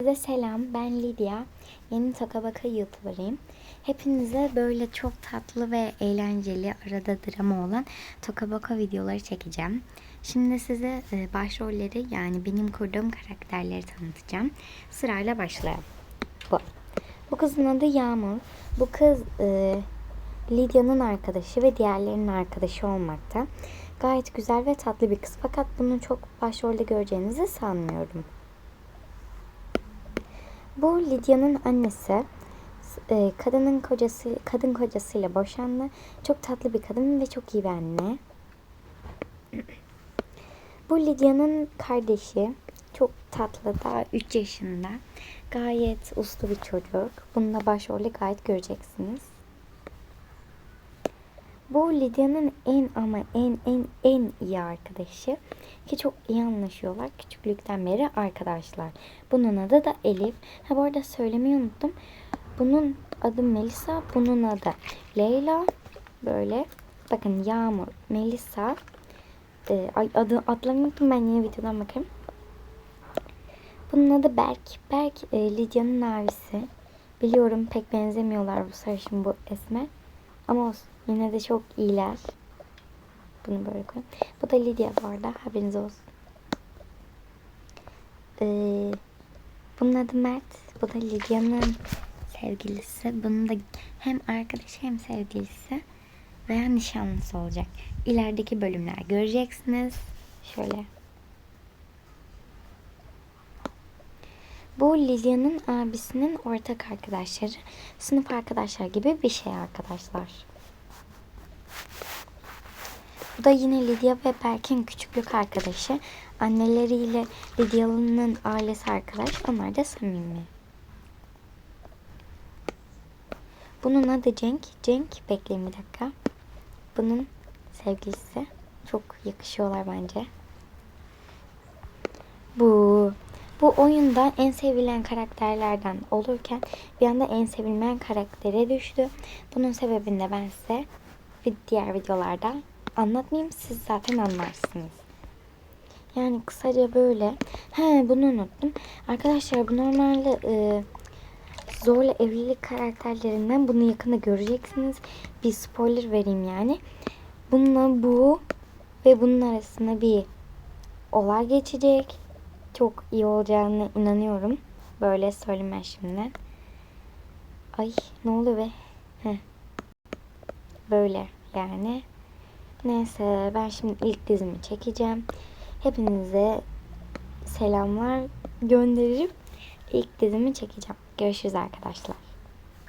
Size selam, ben Lidya. Yeni Toka Baka YouTuber'ıyım. Hepinize böyle çok tatlı ve eğlenceli, arada drama olan Toka Baka videoları çekeceğim. Şimdi size e, başrolleri yani benim kurduğum karakterleri tanıtacağım. Sırayla başlayalım. Bu. Bu kızın adı Yağmur. Bu kız e, Lidya'nın arkadaşı ve diğerlerinin arkadaşı olmakta. Gayet güzel ve tatlı bir kız fakat bunu çok başrolde göreceğinizi sanmıyorum. Bu Lidya'nın annesi. E, kadının kocası, kadın kocasıyla boşandı. Çok tatlı bir kadın ve çok iyi bir anne. Bu Lidya'nın kardeşi. Çok tatlı, daha 3 yaşında. Gayet uslu bir çocuk. Bununla başrolde gayet göreceksiniz. Bu Lidya'nın en ama en en en iyi arkadaşı. Ki çok iyi anlaşıyorlar. Küçüklükten beri arkadaşlar. Bunun adı da Elif. Ha bu arada söylemeyi unuttum. Bunun adı Melisa. Bunun adı Leyla. Böyle. Bakın Yağmur, Melisa. Ee, ay adı adlarını unuttum ben yine videodan bakarım. Bunun adı Berk. Berk e, Lidya'nın abisi. Biliyorum pek benzemiyorlar bu sarışın bu esmer. Ama olsun. Yine de çok iyiler. Bunu böyle koyayım. Bu da Lidya bu arada. Haberiniz olsun. Ee, bunun adı Mert. Bu da Lidya'nın sevgilisi. Bunun da hem arkadaşı hem sevgilisi veya nişanlısı olacak. İlerideki bölümler göreceksiniz. Şöyle. Bu Lilya'nın abisinin ortak arkadaşları. Sınıf arkadaşlar gibi bir şey arkadaşlar. Da yine Lidya ve Berk'in küçüklük arkadaşı. Anneleriyle Lidyalı'nın ailesi arkadaş. Onlar da samimi. Bunun adı Cenk. Cenk bekleyin bir dakika. Bunun sevgilisi. Çok yakışıyorlar bence. Bu bu oyunda en sevilen karakterlerden olurken bir anda en sevilmeyen karaktere düştü. Bunun sebebini de ben size diğer videolarda anlatmayayım. Siz zaten anlarsınız. Yani kısaca böyle. He bunu unuttum. Arkadaşlar bu normalde e, zorla evlilik karakterlerinden bunu yakında göreceksiniz. Bir spoiler vereyim yani. Bununla bu ve bunun arasında bir olay geçecek. Çok iyi olacağını inanıyorum. Böyle söyleme şimdi. Ay ne oluyor be? Heh. Böyle yani. Neyse ben şimdi ilk dizimi çekeceğim. Hepinize selamlar gönderip ilk dizimi çekeceğim. Görüşürüz arkadaşlar.